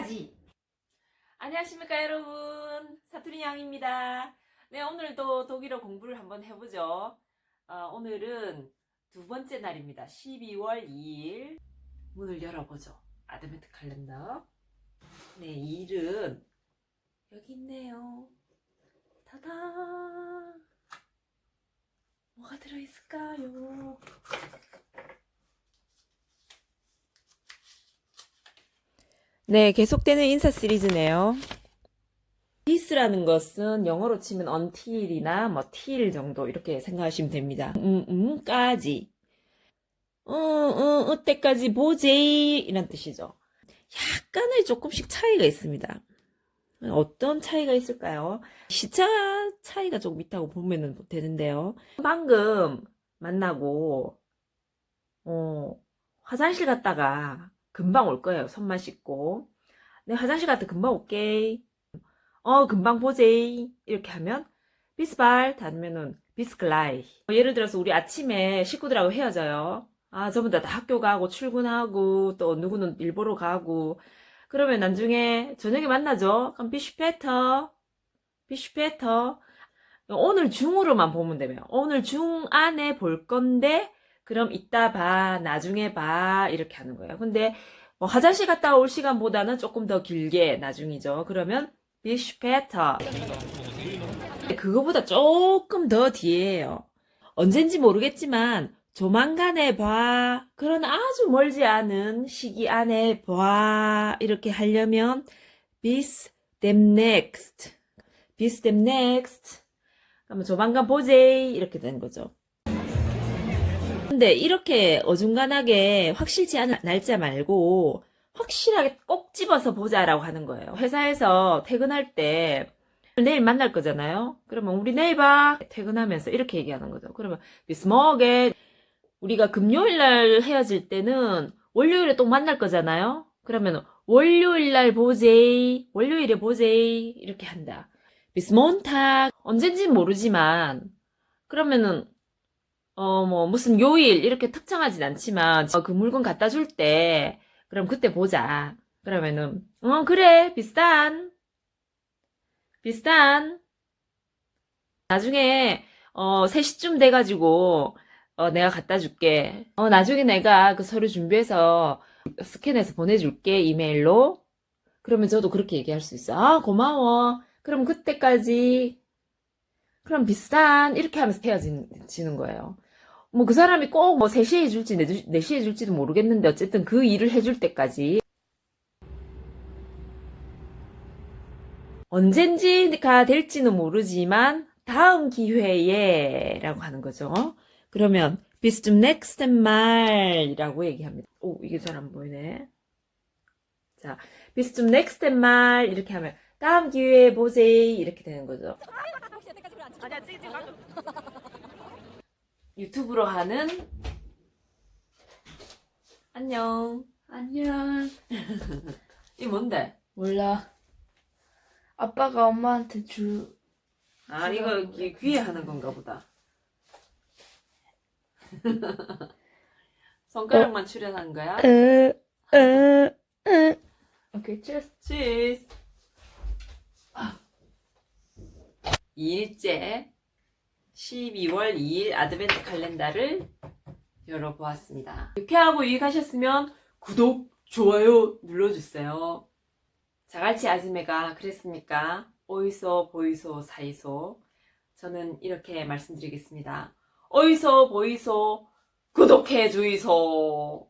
까지. 안녕하십니까 여러분. 사투리 양입니다. 네 오늘도 독일어 공부를 한번 해보죠. 어, 오늘은 두 번째 날입니다. 12월 2일. 문을 열어보죠. 아드벤트 칼렌더 네 2일은 여기 있네요. 타다. 뭐가 들어있을까요 네, 계속되는 인사 시리즈네요. this라는 것은 영어로 치면 until이나 뭐 till 정도 이렇게 생각하시면 됩니다. 음, 음까지. 어, 어, 어때까지 보지 이란 뜻이죠. 약간의 조금씩 차이가 있습니다. 어떤 차이가 있을까요? 시차 차이가 조금 있다고 보면 되는데요. 방금 만나고 어, 화장실 갔다가 금방 올 거예요. 손만 씻고. 네, 화장실 갔다 금방 올게. 어, 금방 보제. 이렇게 하면 비스발 아니면은 비스클라이. 예를 들어서 우리 아침에 식구들하고 헤어져요. 아, 전부 다, 다 학교 가고 출근하고 또 누구는 일 보러 가고 그러면 나중에 저녁에 만나죠. 그럼 비슈페터. 비슈페터. 오늘 중으로만 보면 되면 오늘 중 안에 볼 건데 그럼 이따 봐, 나중에 봐, 이렇게 하는 거예요. 근데 뭐 화장실 갔다 올 시간보다는 조금 더 길게 나중이죠. 그러면 bis später. 그거보다 조금 더 뒤에요. 언젠지 모르겠지만 조만간에 봐. 그런 아주 멀지 않은 시기 안에 봐. 이렇게 하려면 bis demnächst. bis demnächst. 그러면 조만간 보제 이렇게 되는 거죠. 근데 이렇게 어중간하게 확실치 않은 날짜 말고 확실하게 꼭 집어서 보자라고 하는 거예요. 회사에서 퇴근할 때 내일 만날 거잖아요. 그러면 우리 내일 봐. 퇴근하면서 이렇게 얘기하는 거죠. 그러면 비스먹에 우리가 금요일 날 헤어질 때는 월요일에 또 만날 거잖아요. 그러면 월요일 날 보제이, 월요일에 보제이 이렇게 한다. 비스몬탁 언젠진 모르지만 그러면은 어, 뭐, 무슨 요일, 이렇게 특정하진 않지만, 어, 그 물건 갖다 줄 때, 그럼 그때 보자. 그러면은, 어, 그래, 비슷한. 비슷한. 나중에, 어, 3시쯤 돼가지고, 어, 내가 갖다 줄게. 어, 나중에 내가 그 서류 준비해서 스캔해서 보내줄게, 이메일로. 그러면 저도 그렇게 얘기할 수 있어. 아, 고마워. 그럼 그때까지. 그럼 비슷한. 이렇게 하면서 헤어지는 거예요. 뭐 그 사람이 꼭 뭐 3시에 해줄지 4시에 해줄지도 모르겠는데 어쨌든 그 일을 해줄 때까지 언젠지가 될지는 모르지만 다음 기회에 라고 하는 거죠. 그러면 zum nächsten Mal이라고 얘기합니다. 오 이게 잘 안 보이네. 자 zum nächsten Mal 이렇게 하면 다음 기회에 보세요 이렇게 되는 거죠. 유튜브로 하는 안녕. 안녕. 이 뭔데? 몰라. 아빠가 엄마한테 주. 아 이거 이렇게 귀에 하는 건가 보다. 손가락만 출연한 거야? 오케이, 치스. 치즈. 2일째 12월 2일 아드벤트 칼렌다를 열어보았습니다. 유쾌하고 유익하셨으면 구독, 좋아요 눌러주세요. 자갈치 아즈메가 그랬습니까? 어이소, 보이소, 사이소. 저는 이렇게 말씀드리겠습니다. 어이소, 보이소, 구독해 주이소.